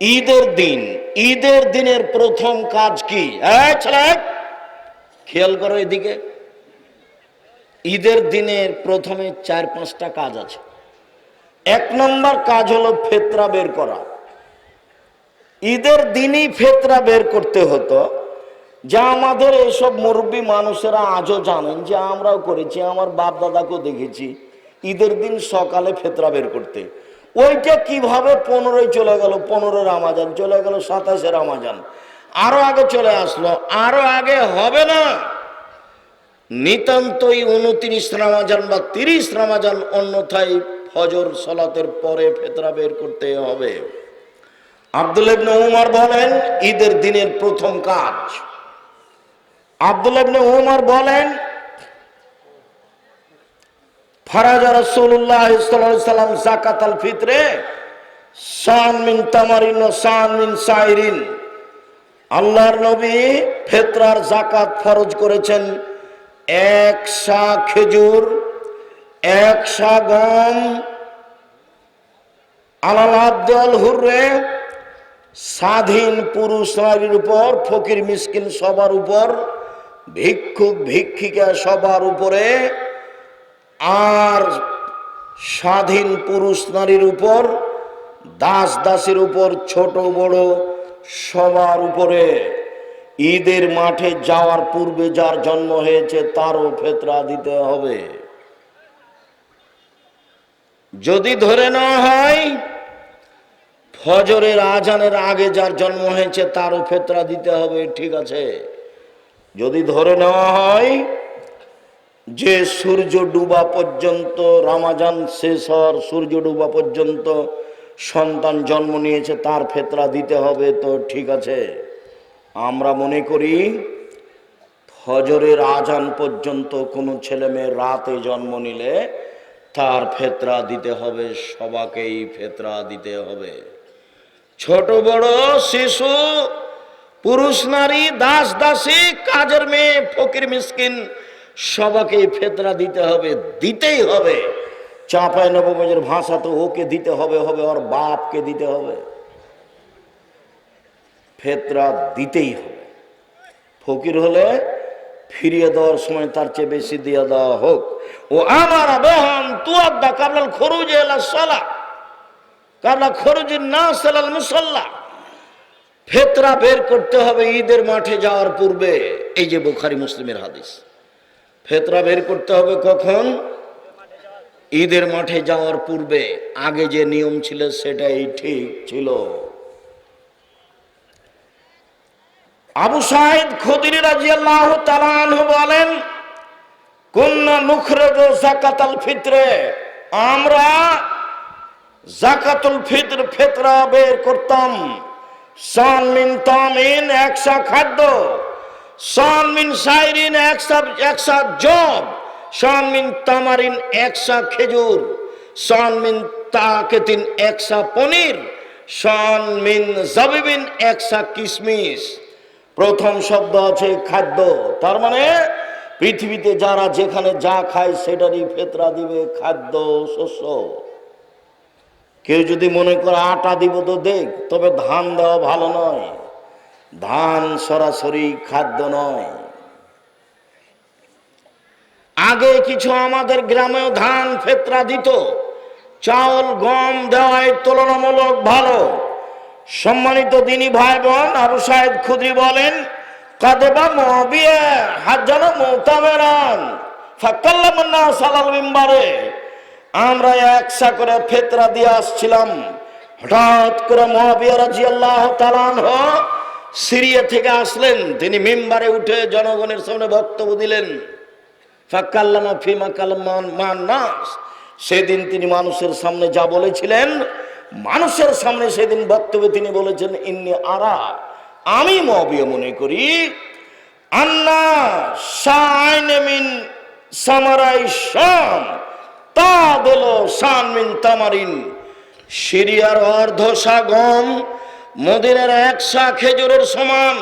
ঈদের দিন, ঈদের দিনের প্রথম কাজ কি? খেয়াল করো এদিকে। ঈদের দিনের প্রথমে চার, পাঁচটা কাজ আছে। এক নম্বর কাজ হলো ফেতরা বের করা। ঈদের দিনই ফেতরা বের করতে হতো। যা আমাদের এসব মুরব্বী মানুষেরা আজও জানেন যে আমরাও করেছি, আমার বাপ দাদাকেও দেখেছি। ঈদের দিন সকালে ফেতরা বের করতে। ওইটা কীভাবে পনেরোই চলে গেল? পনেরো রামাজান, চলে গেল সাতাশে রামাজান। আরও আগে চলে আসলো, আরও আগে হবে না। নিতান্তই উনত্রিশ রামাজান বা তিরিশ রামাজান, অন্যথায় ফজর সলাতের পরে ফেতরা বের করতে হবে। আব্দুল ইবনে উমর বলেন, ঈদের দিনের প্রথম কাজ। আব্দুল ইবনে উমর বলেন ফারাজা আলাইহি সাল্লাম যাকাত আল শান মিন তামারিন ও শান মিন সাইরিন। আল্লাহর নবী ফেতরার জাকাত ফরজ করেছেন। এক সা খেজুর, এক সা গম, আলাল আব্দুল হুররে, স্বাধীন পুরুষ নারীর উপর, ফকির মিসকিন সবার উপর, ভিক্ষুক ভিক্ষিকা সবার উপরে আর স্বাধীন পুরুষ নারীর উপর, দাস দাসের উপর, ছোট বড় সবার উপরে ঈদের মাঠে যাওয়ার পূর্বে যার জন্ম হয়েছে তারও ফেতরা দিতে হবে। যদি ধরে নেওয়া হয়, ফজরের আজানের আগে যার জন্ম হয়েছে তারও ফেতরা দিতে হবে, ঠিক আছে। যদি ধরে নেওয়া হয় যে সূর্য ডুবা পর্যন্ত, রামাজান শেষ হওয়ার সূর্য ডুবা পর্যন্ত সন্তান জন্ম নিয়েছে, তার ফেতরা দিতে হবে তো ঠিক আছে। আমরা মনে করি, ফজরের আজান পর্যন্ত কোনো ছেলে মেয়ে রাতে জন্ম নিলে তার ফেতরা দিতে হবে, সবাকেই ফেতরা দিতে হবে। ছোট বড় শিশু, পুরুষ নারী, দাস দাসী, কাজের মেয়ে, ফকির, মিসকিন সবাকে ফেতরা দিতে হবে, দিতেই হবে। চাঁপায় নবমের ভাষা তো ওকে দিতে হবে হবে ওর বাপকে দিতে হবে। ফেতরা দিতেই হবে। ফকির হলে ফিরিয়ে দেওয়ার সময় তার চেয়ে বেশি দিয়ে দেওয়া হোক। ও আমার বেহন তুয়াদ্দা কাবলাল খরুজ এলা সলা। কাবলা খরুজির না সালাল মুসল্লা। ফেতরা বের করতে হবে ঈদের মাঠে যাওয়ার পূর্বে। এই যে বুখারি, মুসলিমের হাদিস। ফেতরা বের করতে হবে কখন? ঈদের মাঠে যাওয়ার পূর্বে। আগে যে নিয়ম ছিল সেটাই ঠিক ছিল। আবু সাহেদ খুদির রাজিয়াল্লাহু তাআলা আনহু বলেন, কুন্না নুখরাজু যাকাতাল ফিতরে। আমরা জাকাতুল ফিতর ফিতরা বের করতাম। সান মিন তামিন একশা খাদ্য। সান মিন সাইরিন একশা একশা জব সান মিন তামারিন একশা খেজুর সান মিন তাকেতিন একশা পনির সান মিন জাবিবিন একশা কিশমিশ প্রথম শব্দ আছে খাদ্য, তার মানে পৃথিবীতে যারা যেখানে যা খায় সেটারই ফেতরা দিবে খাদ্য শস্য। কেউ যদি মনে করে আটা দিব তো দেখ, তবে ধান দেওয়া ভালো নয়। ধান সরাসরি খাদ্য নয়। আগে কিছু আমাদের গ্রামেও ধান ফেতরা দিত। চাউল, গম দেওয়ায় তুলনামূলক ভালো। সম্মানিত দিনী ভাই বোন আবু সাহেদ খুদ্রি বলেন মহাবিয়া আমরা একসা করে ফেতরা দিয়ে আসছিলাম। হঠাৎ করে মহাবিয়া রাজি আল্লাহ সিরিয়া থেকে আসলেন, তিনি মেম্বারে উঠে জনগণের সামনে বক্তব্য দিলেন। সেদিন তিনি মানুষের সামনে যা বলেছিলেন, মানুষের সামনে সেদিন বক্তব্যে তিনি বলেছেন, ইন্নি আরা, আমি মহাবিয়া মনে করি, আন্না সামারাই শাম তা দিল শানমিন তামারিন। সিরিয়ার অর্ধ গম মদিনের একশা খেজুরের সমান।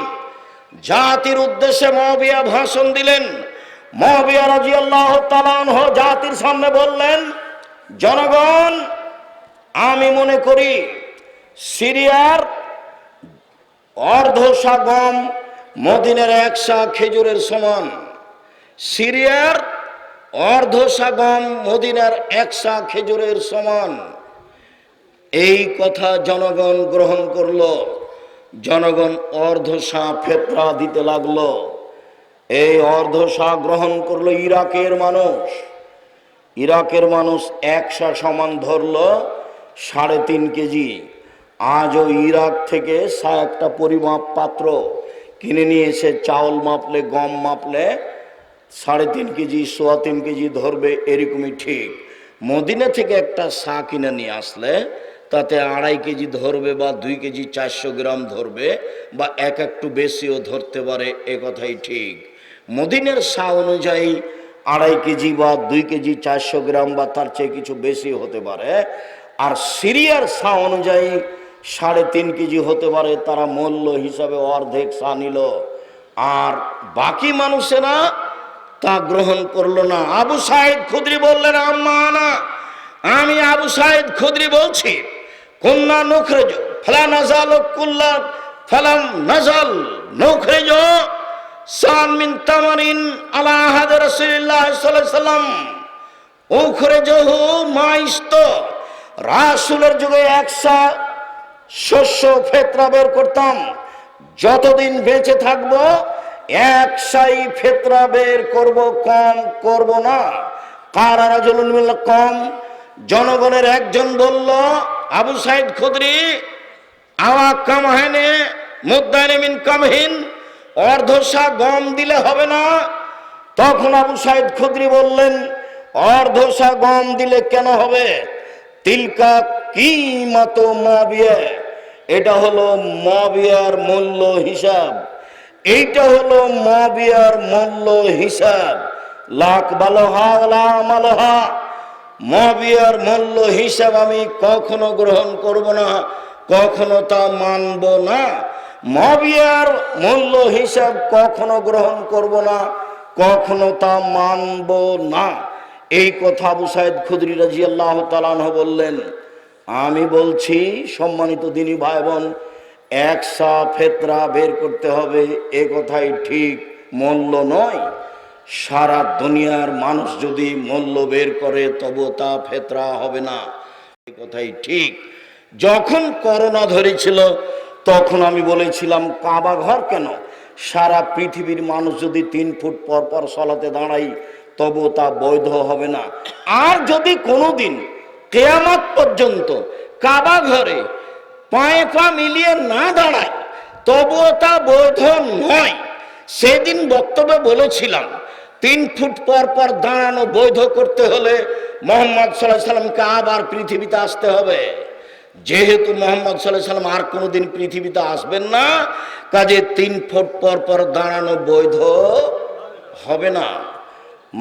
জাতির উদ্দেশ্যে মহবিয়া ভাষণ দিলেন। মহাবিয়া রাজি আল্লাহ তালানহ জাতির সামনে বললেন, জনগণ, আমি মনে করি সিরিয়ার অর্ধশা গম মদিনের একশা খেজুরের সমান। সিরিয়ার অর্ধশা গম মদিনার একশা খেজুরের সমান। এই কথা জনগণ গ্রহণ করল। জনগণ অর্ধশা ফেতরা দিতে লাগল। এই অর্ধশা গ্রহণ করল ইরাকের মানুষ। ইরাকের মানুষ একশা সমান ধরল সাড়ে তিন কেজি। আজও ইরাক থেকে সা একটা পরিমাপ পাত্র কিনে নিয়ে এসে চাউল মাপলে, গম মাপলে সাড়ে তিন কেজি, সোয়া তিন কেজি ধরবে এরকমই ঠিক। মদিনা থেকে একটা সা কিনে নিয়ে আসলে তাতে আড়াই কেজি ধরবে বা দুই কেজি চারশো গ্রাম ধরবে বা এক একটু বেশিও ধরতে পারে, এ কথাই ঠিক। মদিনের সা অনুযায়ী আড়াই কেজি বা দুই কেজি চারশো গ্রাম বা তার চেয়ে কিছু বেশি হতে পারে। আর সিরিয়ার সা অনুযায়ী সাড়ে তিন কেজি হতে পারে, তারা মূল্য হিসাবে অর্ধেক সা নিল। আর বাকি মানুষেরা তা গ্রহণ করল না। আবু সাইদ খুদ্রি বললেন আমি আবু সাইদ খুদ্রি বলছি। কন্যা নখরেজ, ফলা নাজাল কুল্লা ফালাম নাজাল নখরেজ, সান মিন তামারিন আলা আহাদ রাসূলুল্লাহ সাল্লাল্লাহু আলাইহি সাল্লাম। মাইস্ত, রাসূলের যুগে একসা শস্য ফেতরা বের করতাম। যতদিন বেঁচে থাকব, একশাই ফেতরা বের করব, কম করব না। কার রাজুল কম, জনগণের একজন বলল আবু সাইদ খুদরি আওয়া কামহানে মুদানে মিন কামহীন অর্ধশা গম দিলে হবে না। তখন আবু সাইদ খুদরি বললেন অর্ধশা গম দিলে কেন হবে? তিলকা কি মতো মবিয়া, এটা হলো মবিয়ার মূল্য হিসাব। এইটা হলো মবিয়ার মূল্য হিসাব। লাখ বালোহা লামালোহা মবিয়ার মূল্য হিসাব আমি কখনো গ্রহণ করব না, কখনো তা মানব না। মবিয়ার মূল্য হিসাব কখনো গ্রহণ করব না, কখনো তা মানব না। এই কথা আবু সাইদ খুদরি রাজি আল্লাহ তালানহ বললেন, আমি বলছি, সম্মানিত দিনী ভাই বোন একসা ফেতরা বের করতে হবে, এ কথাই ঠিক মূল্য নয়। সারা দুনিয়ার মানুষ যদি মূল্য বের করে, তবু তা ফেতরা হবে না। এ কথাই ঠিক। যখন করোনা ধরেছিল, তখন আমি বলেছিলাম, কাবা ঘর কেন? সারা পৃথিবীর মানুষ যদি তিন ফুট পর পর সলাতে দাঁড়াই তবু তা বৈধ হবে না। আর যদি কোনোদিন কেয়ামত পর্যন্ত কাবা ঘরে পায়ে পা মিলিয়ে না দাঁড়ায় তবুও তা বৈধ নয়। সেদিন বক্তব্যে বলেছিলাম তিন ফুট পর পর দাঁড়ানো বৈধ করতে হলে মোহাম্মদ সাল্লাহ সাল্লামকে আবার পৃথিবীতে আসতে হবে। যেহেতু মোহাম্মদ সাল্লাহ সাল্লাম আর কোনোদিন পৃথিবীতে আসবেন না, কাজে তিন ফুট পর পর দাঁড়ানো বৈধ হবে না।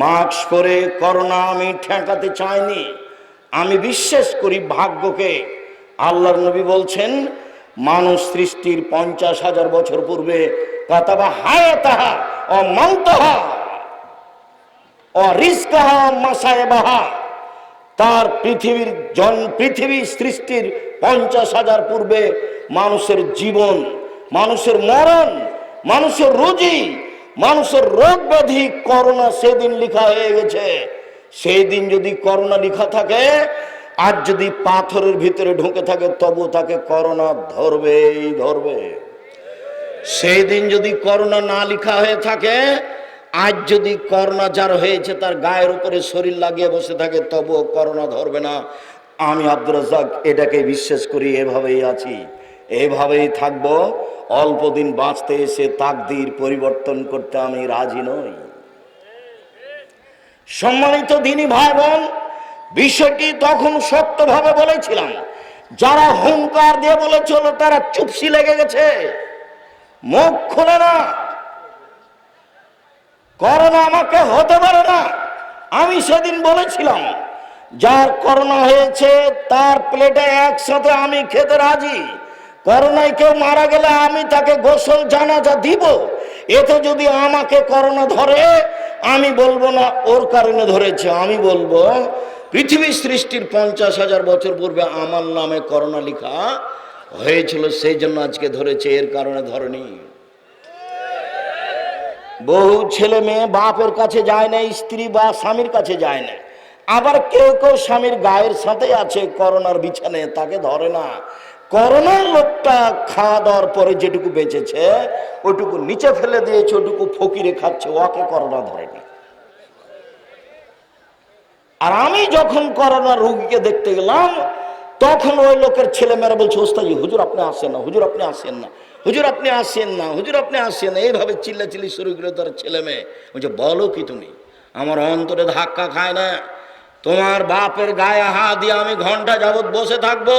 মাস্ক পরে করোনা আমি ঠেকাতে চাইনি। আমি বিশ্বাস করি ভাগ্যকে। আল্লাহর নবী বলছেন, মানুষ সৃষ্টির পঞ্চাশ হাজার বছর পূর্বে কাতাবা হায় তাহা মাসায় বাহা। তার পৃথিবীর জন পৃথিবী সৃষ্টির পঞ্চাশ হাজার পূর্বে মানুষের জীবন, মানুষের মরণ, মানুষের রুজি, মানুষের রোগ ব্যাধি, করোনা সেদিন লিখা হয়ে গেছে। সেই দিন যদি করোনা লিখা থাকে, আর যদি পাথরের ভিতরে ঢুকে থাকে, তবু তাকে করোনা ধরবেই ধরবে। সেই দিন যদি করোনা না লিখা হয়ে থাকে আজ যদি করোনা যার হয়েছে, তার গায়ের উপরে শরীর লাগিয়ে বসে থাকে, তবুও করোনা ধরবে না। আমি আব্দুর রাজাক এটাকে বিশ্বাস করি, এভাবেই আছি। এভাবেই থাকব। অল্প দিন বাঁচতে এসে তাকদির পরিবর্তন করতে আমি রাজি নই। সম্মানিত দিনী ভাই বোন বিষয়টি তখন সত্যভাবে বলেছিলাম। যারা হুঙ্কার দিয়ে বলেছিল, তারা চুপসি লেগে গেছে। মুখ খোলে না। করোনা আমাকে হতে পারে না। আমি সেদিন বলেছিলাম, যার করোনা হয়েছে, তার প্লেটে একসাথে আমি খেতে রাজি। করোনায় কেউ মারা গেলে আমি তাকে গোসল জানাজা দিব। এতে যদি আমাকে করোনা ধরে, আমি বলব না, ওর কারণে ধরেছে। আমি বলব, পৃথিবী সৃষ্টির পঞ্চাশ হাজার বছর পূর্বে আমার নামে করোনা লেখা হয়েছিল, সেই জন্য আজকে ধরেছে, এর কারণে ধরনি। বহু ছেলে মেয়ে বাপের কাছে যায় না স্ত্রী বা স্বামীর কাছে যায় না আবার কেউ কেউ স্বামীর গায়ের সাথে আছে, করোনার বিছানে, তাকে ধরে না। করোনার লোকটা খাওয়া দাওয়ার পরে যেটুকু বেঁচেছে, ওটুকু নিচে ফেলে দিয়েছে, ওটুকু ফকিরে খাচ্ছে, ওকে করোনা ধরে না আর আমি যখন করোনা রুগীকে দেখতে গেলাম, তখন ওই লোকের ছেলেমেয়েরা বলছে ওস্তাজি হুজুর আপনি আসেন না, হুজুর আপনি আসেন না। হুজুর, আপনি আসেন না, হুজুর, আপনি আসেন না। এইভাবে চিল্লা চিল্লি শুরু করে তার ছেলে মেয়ে। বলছে, বলো কি তুমি? আমার অন্তরে ধাক্কা খায় না। তোমার বাপের গায়ে হাত দিয়ে আমি ঘণ্টা যাবৎ বসে থাকব।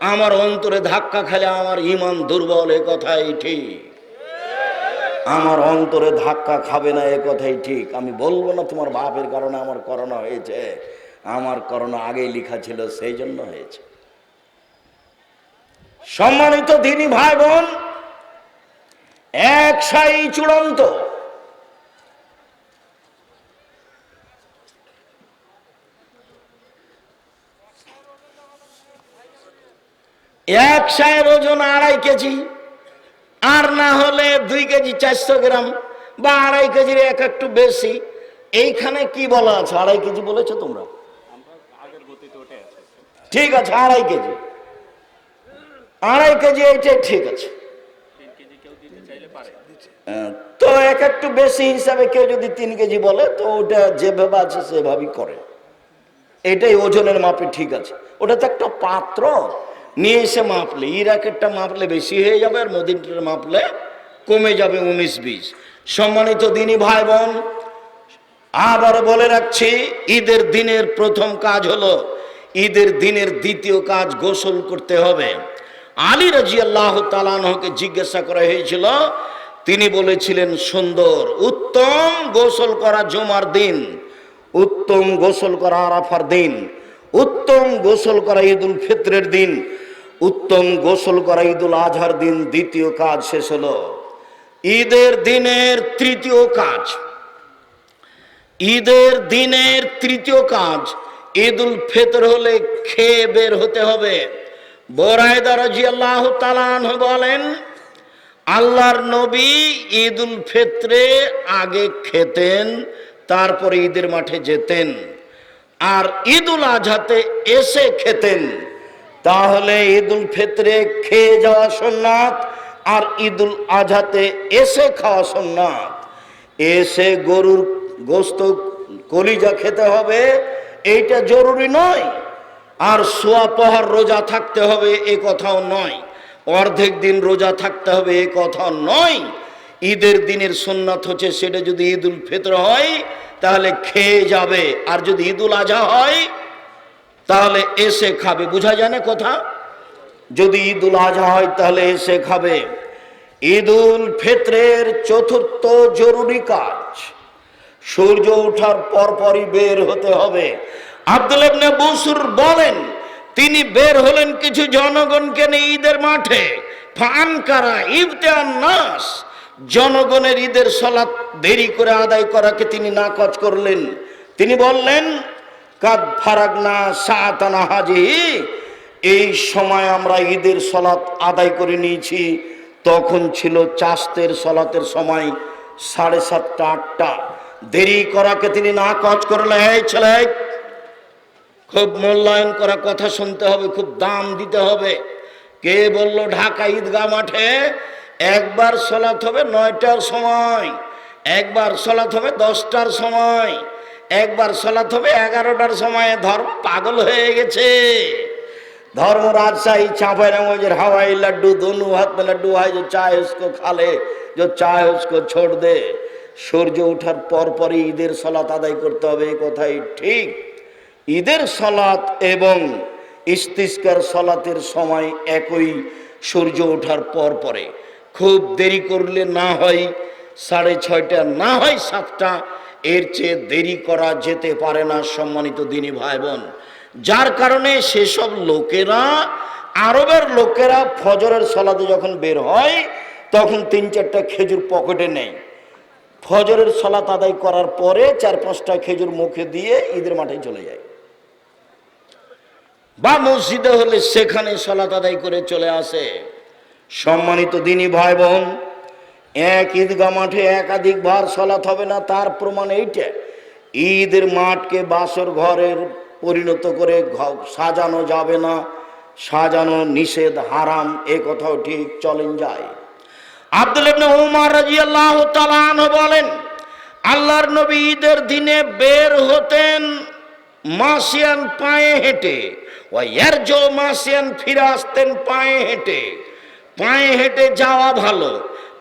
আমার অন্তরে ধাক্কা খেলে আমার ইমান দুর্বল, এ কথাই ঠিক। আমার অন্তরে ধাক্কা খাবে না, এ কথাই ঠিক। আমি বলব না, তোমার বাপের কারণে আমার করোনা হয়েছে। আমার করোনা আগেই লেখা ছিল, সেই জন্য হয়েছে। সম্মানিত দিনী ভাই বোন এক সাই চূড়ান্ত। এক সায়ের ওজন আড়াই কেজি, আর না হলে দুই কেজি চারশো গ্রাম বা আড়াই কেজির এক একটু বেশি। এইখানে কি বলা আছে? আড়াই কেজি বলেছ তোমরা? ঠিক আছে, আড়াই কেজি। আড়াই কেজি এইটাই ঠিক আছে। তো এক একটু বেশি হিসাবে কেউ যদি তিন কেজি বলে, তো ওটা যেভাবে আছে সেভাবেই করে। এটাই ওজনের মাপে ঠিক আছে। ওটা তো একটা পাত্র। নিয়ে এসে মাপলে, ইরাকেরটা মাপলে বেশি হয়ে যাবে আর মোদিনটার মাপলে কমে যাবে উনিশ বিশ। সম্মানিত দিনী ভাই বোন আবার বলে রাখছি, ঈদের দিনের প্রথম কাজ হলো, ঈদের দিনের দ্বিতীয় কাজ গোসল করতে হবে। আলী রাজি আল্লাহ তালানহকে জিজ্ঞাসা করা হয়েছিল তিনি বলেছিলেন, সুন্দর, উত্তম গোসল করা জুমার দিন, উত্তম গোসল করা আরাফার দিন, উত্তম গোসল করা ঈদুল ফিত্রের দিন, উত্তম গোসল করা ঈদুল আজহার দিন দ্বিতীয় কাজ শেষ হলো। ঈদের দিনের তৃতীয় কাজ, ঈদের দিনের তৃতীয় কাজ, ঈদুল ফিতর হলে খেয়ে বের হতে হবে। বোরায়দা রাজি আল্লাহ তালান বলেন আল্লাহর নবী ঈদুল ফিত্রে আগে খেতেন, তারপরে ঈদের মাঠে যেতেন। আর ঈদুল আজহাতে এসে খেতেন। তাহলে ঈদুল ফিত্রে খেয়ে যাওয়া সোননাথ আর ঈদুল আজহাতে এসে খাওয়া সোননাথ এসে গরুর গোস্ত কলিজা খেতে হবে, এইটা জরুরি নয়। আর সোয়া পহার রোজা থাকতে হবে, এ কথাও নয়। অর্ধেক দিন রোজা থাকতে হবে, এ কথাও নয়। ঈদের দিনের সোননাথ হচ্ছে সেটা যদি ঈদুল ফিতর হয়, তাহলে খেয়ে যাবে। আর যদি ঈদুল আজহা হয়, তাহলে এসে খাবে। বোঝা যায় না কথা? যদি ঈদুল আজহা হয়, তাহলে এসে খাবে। ঈদুল ফিতরের চতুর্থ জরুরি কাজ, সূর্য ওঠার পরপরই বের হতে হবে। আব্দুল ইবনে বসুর বলেন তিনি বের হলেন কিছু জনগণকে নিয়ে ঈদের মাঠে। ফানকারা ইবতেয়ান নাস জনগণের ঈদের সলাৎ দেরি করে আদায় করাকে তিনি নাকচ করলেন। তিনি বললেন, কাদ ফারাক ফারাগনা সাতানা হাজি এই সময় আমরা ঈদের সলাৎ আদায় করে নিয়েছি। তখন ছিল চাস্তের সলাতের সময় সাড়ে সাতটা, আটটা। দেরি করাকে তিনি না কচ করলেন। এই ছেলে খুব মূল্যায়ন করা কথা শুনতে হবে, খুব দাম দিতে হবে। কে বলল, ঢাকা ঈদগাহ মাঠে একবার সলাত হবে নয়টার সময়, একবার সলাত হবে দশটার সময়, একবার সলাত হবে এগারোটার সময়। ধর্ম পাগল হয়ে গেছে। ধর্ম রাজশাহী চাঁপাইনগর হাওয়াই লাড্ডু দনু হাত লাড্ডু হাই যে চা উসকো খালে, যে চায় উসকো ছোট দে। সূর্য ওঠার পরপরই ঈদের সলাত আদায় করতে হবে কথাই ঠিক। ঈদের সলাত এবং ইস্তিস্কার সলাতের সময় একই সূর্য ওঠার পর পরে। খুব দেরি করলে না হয়, সাড়ে ছয়টা, না হয় সাতটা, এর চেয়ে দেরি করা যেতে পারে না, সম্মানিত দিনী ভাই বোন যার কারণে সেসব লোকেরা, আরবের লোকেরা ফজরের সলাতে যখন বের হয়, তখন তিন চারটা খেজুর পকেটে নেয়। ফজরের সলাত আদায় করার পরে চার পাঁচটা খেজুর মুখে দিয়ে ঈদের মাঠে চলে যায়। বা মসজিদে হলে সেখানে সলাত আদায় করে চলে আসে। সম্মানিত দিনই ভাই বোন এক ঈদগা মাঠে একাধিকবার সলাত হবে না, তার প্রমাণ এইটা। ঈদের মাঠকে বাসর ঘরের পরিণত করে সাজানো যাবে না, সাজানো নিষেধ, হারাম, এ কথাও ঠিক চলেন যায়। আব্দুল উমর রাদিয়াল্লাহু তাআলা বলেন, আল্লাহর নবী ঈদের দিনে বের হতেন মাসিয়ান পায়ে হেঁটে ও ইয়ারজো মাসিয়ান ফিরে আসতেন পায়ে হেঁটে। পায়ে হেঁটে যাওয়া ভালো,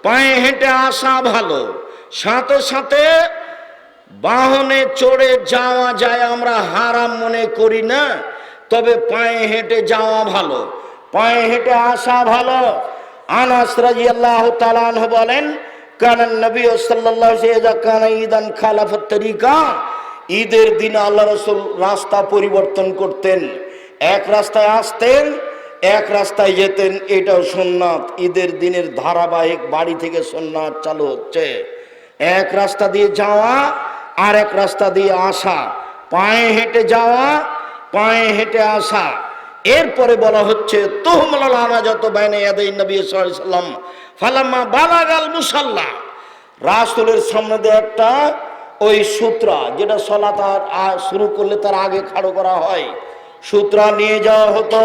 পায়ে হেঁটে আসা ভালো। সাথে সাথে বাহনে চড়ে যাওয়া যায় আমরা হারাম মনে করি না, তবে পায়ে হেঁটে যাওয়া ভালো। পায়ে হেঁটে আসা ভালো। আনাস রাদিয়াল্লাহু তাআলা আনহু বলেন, কানান নবী ওয়াসাল্লাম কানা ঈদান খালাফাত তরিকা। ঈদের দিন আল্লাহ রসুল রাস্তা পরিবর্তন করতেন। এক রাস্তায় আসতেন, এক রাস্তায় যেতেন, এটাও সুন্নাত। ঈদের দিনের ধারাবাহিক বাড়ি থেকে সুন্নাত চালু হচ্ছে। এক রাস্তা দিয়ে যাওয়া আর এক রাস্তা দিয়ে আসা। পায়ে হেঁটে যাওয়া, পায়ে হেঁটে আসা। এরপরে বলা হচ্ছে তোহমলা যত বাইনে ইয়াদাই নবী সাল্লাম ফালাম্মা বালাগাল মুসাল্লা। রাসুলের সামনে দিয়ে একটা ওই সূত্রা যেটা সলা তার শুরু করলে তার আগে খাড়ো করা হয়। সূত্রা নিয়ে যাওয়া হতো।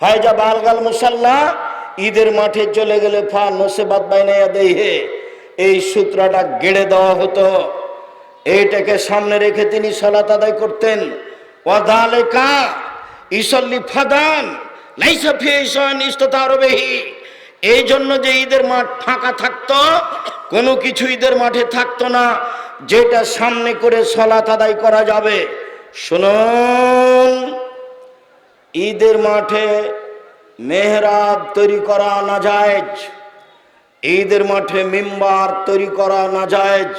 ফায়জা বালগাল মুসাল্লা ঈদের মাঠে চলে গেলে ফা নসেবাদ বাইনে দেহে এই সূত্রাটা গেড়ে দেওয়া হতো। এইটাকে সামনে রেখে তিনি সলাত আদায় করতেন। ওয়াদালেকা এই জন্য যে ঈদের মাঠ ফাঁকা থাকতো, কোনো কিছু ঈদের মাঠে থাকতো না। যেটা সামনে করে সলাত আদায় করা যাবে। শুনুন, ঈদের মাঠে মেহরাব তৈরি করা না জায়েজ ঈদের মাঠে মিম্বার তৈরি করা না জায়েজ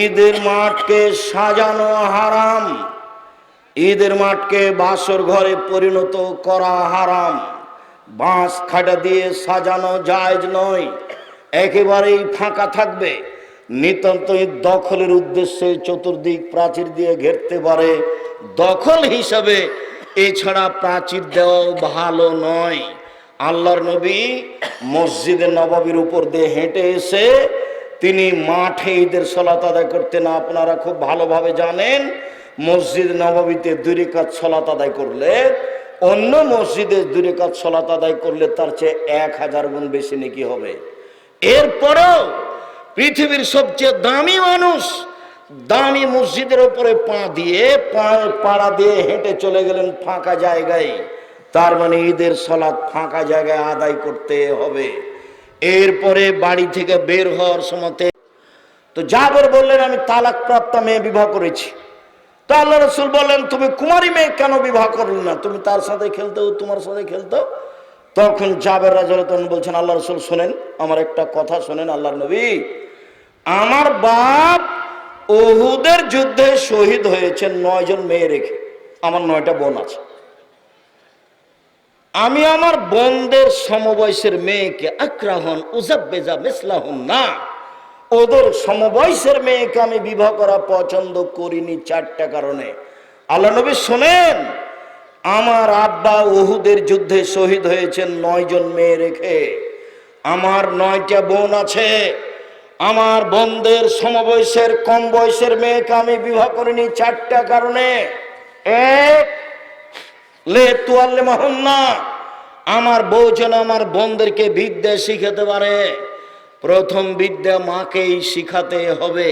ঈদের মাঠকে সাজানো হারাম, ঈদের মাঠকে বাসর ঘরে পরিণত করা হারাম, বাঁশ খাটা দিয়ে সাজানো জায়েজ নয়, একেবারেই ফাঁকা থাকবে। নিতান্ত দখলের উদ্দেশ্যে চতুর্দিক প্রাচীর দিয়ে ঘেরতে পারে। দখল হিসাবে এছাড়া প্রাচীর দেওয়াও ভালো নয়। আল্লাহর নবী মসজিদে নবাবির উপর দিয়ে হেঁটে এসে তিনি মাঠে ঈদের সলাত আদায় করতেন। আপনারা খুব ভালোভাবে জানেন, মসজিদ নবাবিতে দুই কাজ সলাত আদায় করলে, অন্য মসজিদে দুই কাজ সলাত আদায় করলে তার চেয়ে এক হাজার গুণ বেশি নাকি হবে। এরপরেও পৃথিবীর সবচেয়ে দামি মানুষ দামি মসজিদের উপরে পা দিয়ে পা পাড়া দিয়ে হেঁটে চলে গেলেন ফাঁকা জায়গায়। তার মানে ঈদের সলাৎ ফাঁকা জায়গায় আদায় করতে হবে। এরপরে বাড়ি থেকে বের হওয়ার সময়তে তো জাবের বললেন, আমি তালাক প্রাপ্ত মেয়ে বিবাহ করেছি। তা আল্লাহ রসুল বললেন, তুমি কুমারী মেয়ে কেন বিবাহ করলে না? তুমি তার সাথে খেলতো, তোমার সাথে খেলতো। তখন জাবের রাজন বলছেন, আল্লাহ রসুল শোনেন, আমার একটা কথা শোনেন, আল্লাহর নবী আমার বাপ ওহুদের যুদ্ধে শহীদ হয়েছেন নয়জন মেয়ে রেখে। আমার নয়টা বোন আছে। আমি আমার বোনদের সমবয়সের মেয়েকে আক্রাহন, উজাব্বেজা, মিসলাহন, না। ওদের সমবয়সের মেয়েকে আমি বিবাহ করা পছন্দ করিনি চারটা কারণে। আল্লাহ নবী শোনেন, আমার আব্বা ওহুদের যুদ্ধে শহীদ হয়েছেন নয়জন মেয়ে রেখে। আমার নয়টা বোন আছে। আমার বোনদের সমবয়সের কম বয়সের মেয়েকে আমি বিবাহ করিনি চারটা কারণে। এক লে তুয়াল্লে মাহন্না, আমার বউ যেন আমার বোনদেরকে বিদ্যা শিখাতে পারে। প্রথম বিদ্যা মাকেই শিখাতে হবে।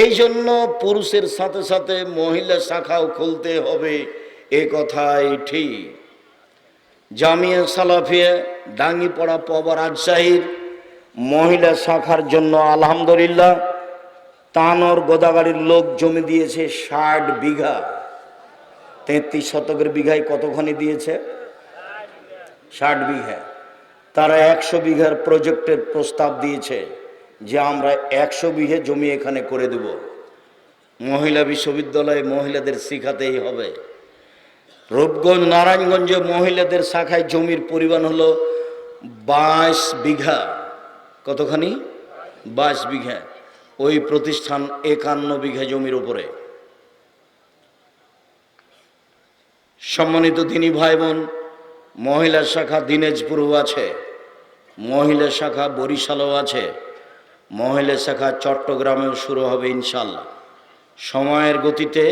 এই জন্য পুরুষের সাথে সাথে মহিলা শাখাও খুলতে হবে। এ কথাই ঠিক। জামিয়া সালাফিয়া ডাঙ্গিপড়া পবা রাজশাহীর মহিলা শাখার জন্য আলহামদুলিল্লাহ তানর গোদাগাড়ির লোক জমি দিয়েছে ষাট বিঘা। তেত্রিশ শতকের বিঘায় কতখানি দিয়েছে? ষাট বিঘা। তারা একশো বিঘার প্রজেক্টের প্রস্তাব দিয়েছে যে আমরা একশো বিঘে জমি এখানে করে দেব। মহিলা বিশ্ববিদ্যালয়ে মহিলাদের শিখাতেই হবে। রূপগঞ্জ, নারায়ণগঞ্জে মহিলাদের শাখায় জমির পরিমাণ হলো বাইশ বিঘা। কতখানি? বাইশ বিঘা। ওই প্রতিষ্ঠান একান্ন বিঘা জমির উপরে। সম্মানিত তিনি ভাই বোন মহিলা শাখা দিনাজপুরও আছে, মহিলা শাখা বরিশালও আছে, মহিলা শাখা চট্টগ্রামেও শুরু হবে ইনশাল্লাহ সময়ের গতিতে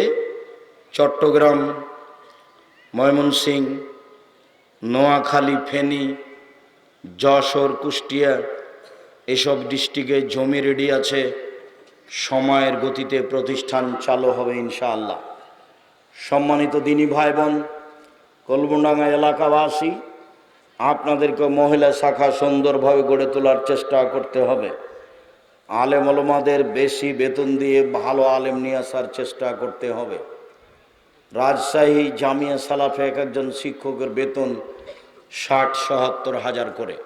চট্টগ্রাম, ময়মনসিং, নোয়াখালী, ফেনী, যশোর, কুষ্টিয়া এসব ডিস্ট্রিক্টে জমি রেডি আছে, সময়ের গতিতে প্রতিষ্ঠান চালু হবে ইনশাআল্লাহ। সম্মানিত দিনী ভাই বোন কলবুডাঙ্গা এলাকাবাসী, আপনাদেরকে মহিলা শাখা সুন্দরভাবে গড়ে তোলার চেষ্টা করতে হবে। আলেম আলমাদের বেশি বেতন দিয়ে ভালো আলেম নিয়ে আসার চেষ্টা করতে হবে। রাজশাহী জামিয়া সালাফে এক একজন শিক্ষকের বেতন ষাট সহাত্তর হাজার করে।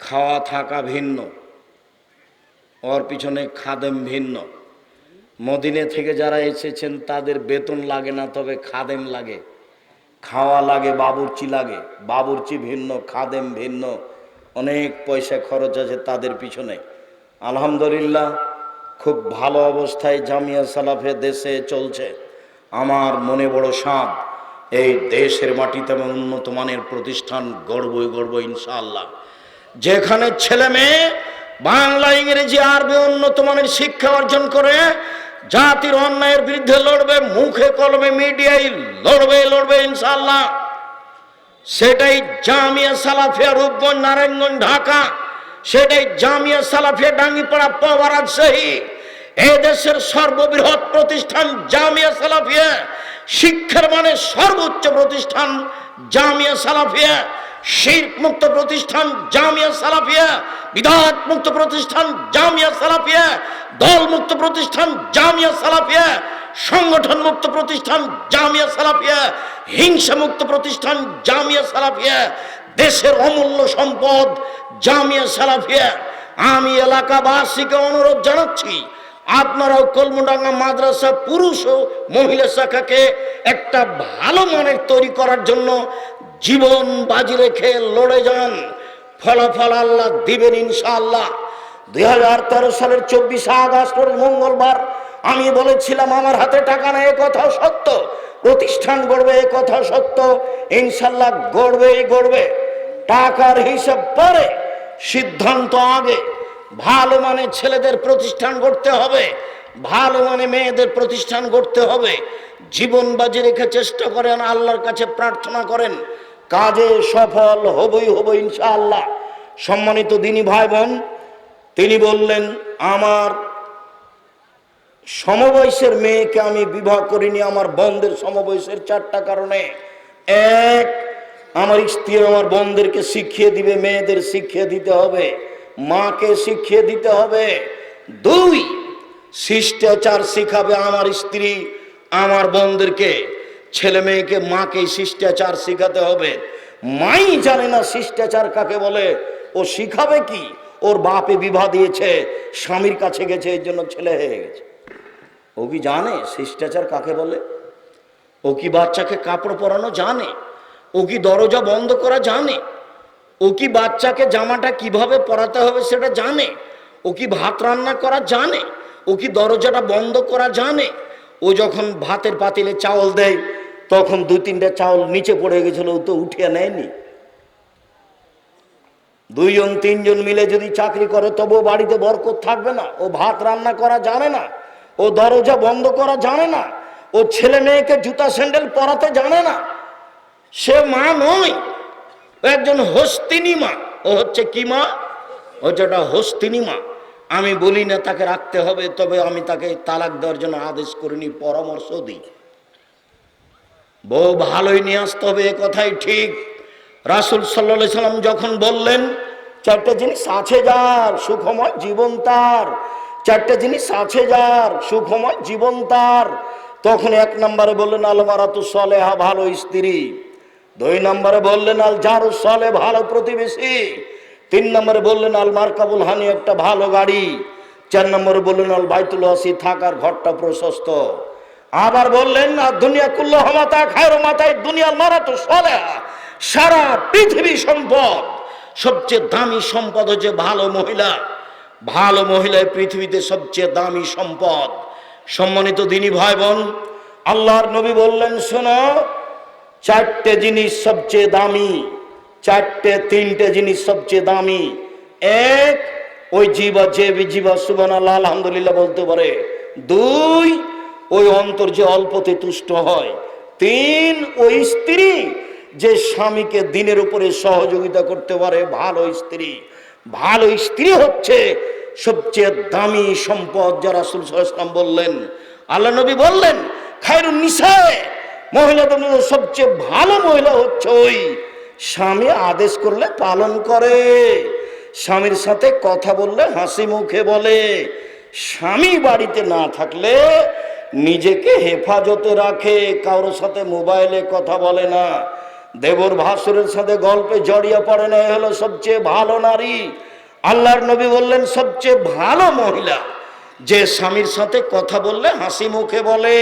খাওয়া থাকা ভিন্ন, ওর পিছনে খাদেম ভিন্ন। মদিনে থেকে যারা এসেছেন, তাদের বেতন লাগে না, তবে খাদেম লাগে। খাওয়া লাগে, বাবুর্চি লাগে। বাবুর্চি ভিন্ন, খাদেম ভিন্ন। অনেক পয়সা খরচ আছে তাদের পিছনে। আলহামদুলিল্লাহ, খুব ভালো অবস্থায় জামিয়া সালাফে দেশে চলছে। আমার মনে বড় সাপ এই দেশের মাটিতে আমি উন্নত মানের প্রতিষ্ঠান গর্বই গর্ব ইনশাআল্লাহ। যেখানে ছেলে মেয়ে বাংলা, ইংরেজি, আরবি উন্নত মানের শিক্ষা অর্জন করে, জাতির অন্যায়ের বিরুদ্ধে লড়বে, মুখে কলমে মিডিয়ায় লড়বে লড়বে ইনশাল্লাহ সেটাই জামিয়া সালাফিয়া রূপগঞ্জ, নারায়ণগঞ্জ, ঢাকা। সেটাই জামিয়া সালাফিয়া ডাঙ্গিপাড়া পাওয়া রাজশাহী এই দেশের সর্ববৃহৎ প্রতিষ্ঠান জামিয়া সালাফিয়া। শিক্ষার মানে সর্বোচ্চ প্রতিষ্ঠান জামিয়া সালাফিয়া। শিল্প মুক্ত প্রতিষ্ঠান জামিয়া সালাফিয়া বিধাত মুক্ত প্রতিষ্ঠান জামিয়া সালাফিয়া দল মুক্ত প্রতিষ্ঠান জামিয়া সালাফিয়া, সংগঠন মুক্ত প্রতিষ্ঠান জামিয়া সালাফিয়া, হিংসা মুক্ত প্রতিষ্ঠান জামিয়া সালাফিয়া, দেশের অমূল্য সম্পদ জামিয়া সালাফিয়া। আমি এলাকাবাসীকে অনুরোধ জানাচ্ছি, আপনারাও কলমডাঙ্গা মাদ্রাসা পুরুষ ও মহিলা শাখাকে একটা ভালো মানের তৈরি করার জন্য জীবন বাজি রেখে লড়ে যান। ফলাফল আল্লাহ দিবেন ইনশাআল্লাহ। দুই হাজার তেরো সালের চব্বিশে আগস্ট মঙ্গলবার আমি বলেছিলাম, আমার হাতে টাকা নেই কথা সত্য। প্রতিষ্ঠান গড়বে, এ কথা সত্য। ইনশাল্লাহ গড়বেই গড়বে। টাকার হিসাব পরে, সিদ্ধান্ত আগে। ভালো মানে ছেলেদের প্রতিষ্ঠান গড়তে হবে। ভালো মানে মেয়েদের প্রতিষ্ঠান গড়তে হবে। জীবন বাজি রেখে চেষ্টা করেন, আল্লাহর কাছে প্রার্থনা করেন। কাজে সফল হবই হব ইনশাআল্লাহ। সম্মানিত দিনী ভাই বোন তিনি বললেন, আমার সমবয়সের মেয়েকে আমি বিবাহ করিনি, আমার বন্ধের সমবয়সের চারটা কারণে। এক, আমার স্ত্রী আমার বোনদেরকে শিখিয়ে দিবে, মেয়েদের শিখিয়ে দিতে হবে, মাকে শিখিয়ে দিতে হবে। দুই, শিষ্টাচার শিখাবে আমার স্ত্রী আমার বোনদেরকে। ছেলে মেয়েকে মাকে শিষ্টাচার শিখাতে হবে। মাই জানে না শিষ্টাচার কাকে বলে। ও শিখাবে কি? ওর বাপে বিবাহ দিয়েছে, স্বামীর কাছে গেছে, এর জন্য ছেলে হয়ে গেছে। ও কি জানে শিষ্টাচার কাকে বলে? ও কি বাচ্চাকে কাপড় পরানো জানে? ও কি দরজা বন্ধ করা জানে? ও কি বাচ্চাকে জামাটা কীভাবে পরাতে হবে সেটা জানে? ও কি ভাত রান্না করা জানে? ও কি দরজাটা বন্ধ করা জানে? ও যখন ভাতের পাতিলে চাউল দেয় তখন দু তিনটা চাউল নিচে পড়ে গেছিল, ও তো উঠিয়ে নেয়নি। দুইজন, তিনজন মিলে যদি চাকরি করে তবুও বাড়িতে বরকত থাকবে না। ও ভাত রান্না করা জানে না, ও দরজা বন্ধ করা জানে না, ও ছেলে মেয়েকে জুতা স্যান্ডেল পরাতে জানে না। সে মা নয় একজন হস্তিনী মা। ও হচ্ছে কি মা? ও যেটা হস্তিনী মা। আমি বলি না তাকে রাখতে হবে, তবে আমি তাকে তালাক দেওয়ার জন্য আদেশ করিনি পরামর্শ দিই। বউ ভালোই নিয়ে আসতে হবে, এ কথাই ঠিক। রাসুল সাল্লা সাল্লাম যখন বললেন, চারটে জিনিস আছে যার, সুখময় জীবন তার। চারটে জিনিস আছে যার, সুখময় জীবন তার। তখন এক নম্বরে বললেন আল মারাতু সলেহা, ভালো স্ত্রী। দুই নম্বরে বললেন আল জারু সলে ভালো প্রতিবেশী। তিন নম্বরে বললেন আল মার্কাবুল হানি, একটা ভালো গাড়ি। চার নম্বরে বললেন আল বাইতুল হাসি থাকার ঘরটা প্রশস্ত। আবার বললেন আর দুনিয়া কুল্ল হমাতা, খায়রো মাথায় দুনিয়ার মারা তো সলেহা সারা পৃথিবী সম্পদ, সবচেয়ে দামি সম্পদ হচ্ছে ভালো মহিলা। ভালো মহিলা পৃথিবীতে সবচেয়ে দামি সম্পদ। সম্মানিত দিনী ভাই বোন আল্লাহর নবী বললেন, শোনো, চারটে জিনিস সবচেয়ে দামি, চারটে, তিনটে জিনিস সবচেয়ে দামি। এক, ওই জীবা, যে জীবা সুবান আল্লাহ আলহামদুলিল্লাহ বলতে পারে। দুই ওই অন্তর যে অল্পতে তুষ্ট হয়, তিন ওই স্ত্রী যে স্বামীকে দিনের উপরে সহযোগিতা করতে পারে, ভালো স্ত্রী। ভালো স্ত্রী হচ্ছে সবচেয়ে দামি সম্পদ যা রাসুল বললেন। আল্লাহ নবী বললেন, খায়রুন নিসায় মহিলাদের মধ্যে সবচেয়ে ভালো মহিলা হচ্ছে ওই স্বামী, আদেশ করলে পালন করে। স্বামীর সাথে কথা বললে হাসি মুখে বলে। স্বামী বাড়িতে না থাকলে নিজেকে হেফাজতে রাখে, কারোর সাথে মোবাইলে কথা বলে না। দেবর ভাসুরের সাথে গল্পে জড়িয়ে পড়ে না, এ হলো সবচেয়ে ভালো নারী। আল্লাহর নবী বললেন, সবচেয়ে ভালো মহিলা যে স্বামীর সাথে কথা বললে হাসি মুখে বলে,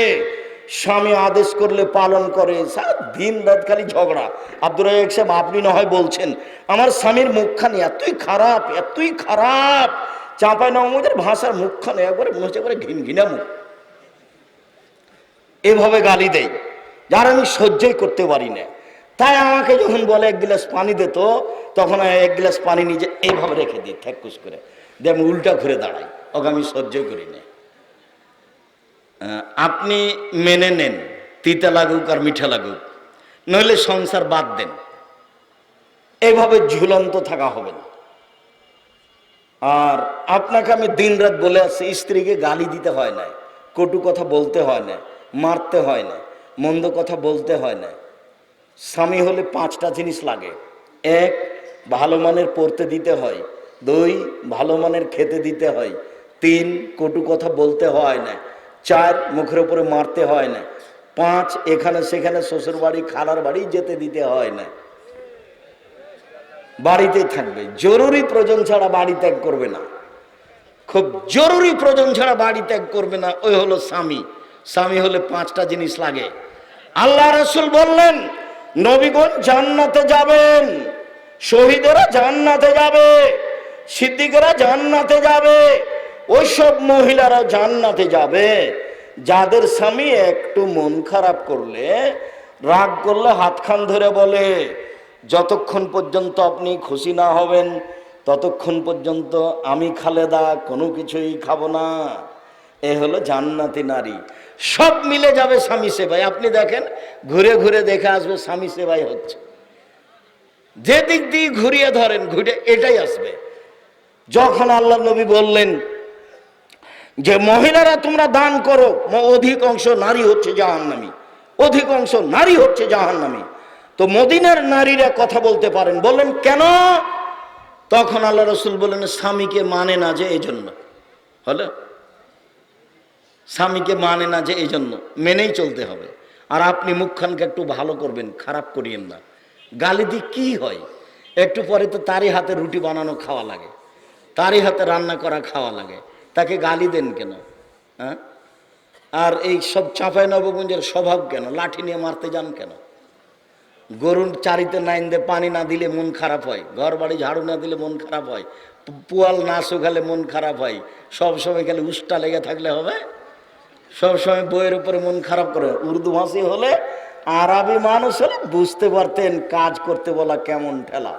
স্বামী আদেশ করলে পালন করে। সারা দিন রাত খালি ঝগড়া। আব্দুর রাজাক সাহেব, আপনি না হয় বলছেন, আমার স্বামীর মুখখানি এতই খারাপ এতই খারাপ। চাঁপাই নবমদের ভাষার মুখখানে একবারে মনে হচ্ছে একবারে ঘিন ঘিনা মুখ এভাবে গালি দেয়। যার আমি সহ্যই করতে পারি না। তাই আমাকে যখন বলে এক গ্লাস পানি দে তো, তখন এক গ্লাস পানি নিজে এইভাবে রেখে দিই ঠেকুস করে। দিয়ে আমি উল্টা ঘুরে দাঁড়াই, ওকে আমি সহ্যই করি না। আপনি মেনে নেন, তিতা লাগুক আর মিঠা লাগুক। নইলে সংসার বাদ দেন। এইভাবে ঝুলন্ত থাকা হবে না। আর আপনাকে আমি দিনরাত বলে আসছি, স্ত্রীকে গালি দিতে হয় না কটু কথা বলতে হয় না মারতে হয় না, মন্দ কথা বলতে হয় না। স্বামী হলে পাঁচটা জিনিস লাগে। এক, ভালো মানের পড়তে দিতে হয়। দুই, ভালো মানের খেতে দিতে হয়। তিন, কটু কথা বলতে হয় না। চার, মুখের উপরে মারতে হয় না। পাঁচ, এখানে সেখানে শ্বশুর বাড়ি খালার বাড়ি যেতে দিতে হয় না। বাড়িতেই থাকবে। জরুরি প্রয়োজন ছাড়া বাড়ি ত্যাগ করবে না। খুব জরুরি প্রয়োজন ছাড়া বাড়ি ত্যাগ করবে না। ওই হলো স্বামী। স্বামী হলে পাঁচটা জিনিস লাগে। আল্লাহ রসুল বললেন, নবীগণ জান্নাতে যাবেন, শহীদেরা জান্নাতে যাবে, সিদ্দিকেরা জান্নাতে যাবে, ওইসব মহিলারা জান্নাতে যাবে। যাদের স্বামী একটু মন খারাপ করলে, রাগ করলে হাতখান ধরে বলে, যতক্ষণ পর্যন্ত আপনি খুশি না হবেন, ততক্ষণ পর্যন্ত আমি খালেদা, কোনো কিছুই খাব না। এ হলো জান্নাতি নারী। সব মিলে যাবে স্বামী সেবাই আপনি দেখেন, ঘুরে ঘুরে দেখে আসবে স্বামী সেবাই হচ্ছে। যে দিক দিয়ে ঘুরিয়ে ধরেন, ঘুরে এটাই আসবে। যখন আল্লাহ নবী বললেন যে, মহিলারা তোমরা দান করো, ম- অধিক অংশ নারী হচ্ছে জাহান্নামী। অধিক অংশ নারী হচ্ছে জাহান্নামী। তো মদিনার নারীরা কথা বলতে পারেন। বললেন, কেন? তখন আল্লাহ রসুল বললেন, স্বামীকে মানে না যে এই জন্য হলো? স্বামীকে মানে না যে এই জন্য, মেনেই চলতে হবে। আর আপনি মুখখানকে একটু ভালো করবেন, খারাপ করিয়েন না। গালি দিয়ে কি হয়? একটু পরে তো তারই হাতে রুটি বানানো খাওয়া লাগে। তারই হাতে রান্না করা খাওয়া লাগে। তাকে গালি দেন কেন? হ্যাঁ? আর এই সব চাঁপাই নবগঞ্জের স্বভাব কেন? লাঠি নিয়ে মারতে যান কেন? গরুর চারিতে নাইন দিয়ে পানি না দিলে মন খারাপ হয়। ঘর বাড়ি ঝাড়ু না দিলে মন খারাপ হয়। পুয়াল না শুকালে মন খারাপ হয়। সব সময় খালি উষ্টা লেগে থাকলে হবে? সব সময় বইয়ের উপরে মন খারাপ করে। উর্দু ভাষী হলে আরবি মানুষ হলে বুঝতে পারতেন কাজ করতে বলা কেমন ঠেলা।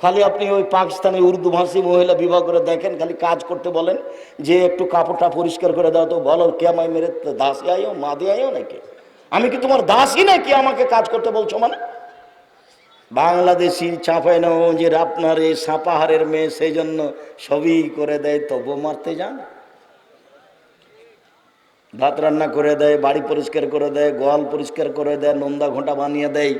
খালি আপনি ওই পাকিস্তানি উর্দু ভাষী মহিলা বিবাহ করে দেখেন, খালি কাজ করতে বলেন, যে একটু কাপড়টা পরিষ্কার করে দাও তো বলো কে আমায় মেরে দাসী আইও, মাদি আইও নাকি? আমি কি তোমার দাসী নাকি আমাকে কাজ করতে বলছো মানে? বাংলাদেশি চাপায় চাপাই যে আপনার এই সাপাহারের মেয়ে সেই জন্য সবই করে দেয় তবু মারতে যান? ভাত রান্না করে দেয়, বাড়ি পরিষ্কার করে দেয়, গোয়াল পরিষ্কার করে দেয়, নন্দা ঘোঁটা বানিয়ে দেয়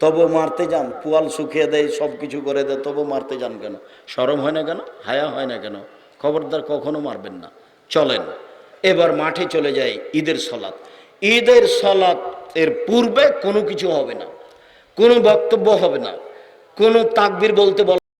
তবু মারতে যান, পুয়াল শুকিয়ে দেয় সব কিছু করে দেয় তবু মারতে যান কেন? সরম হয় না কেন? হায়া হয় না কেন? খবরদার কখনো মারবেন না। চলেন, এবার মাঠে চলে যায় ঈদের সলাৎ ঈদের সলাৎ এর পূর্বে কোনো কিছু হবে না, কোনো বক্তব্য হবে না, কোনো তাকবির বলতে বল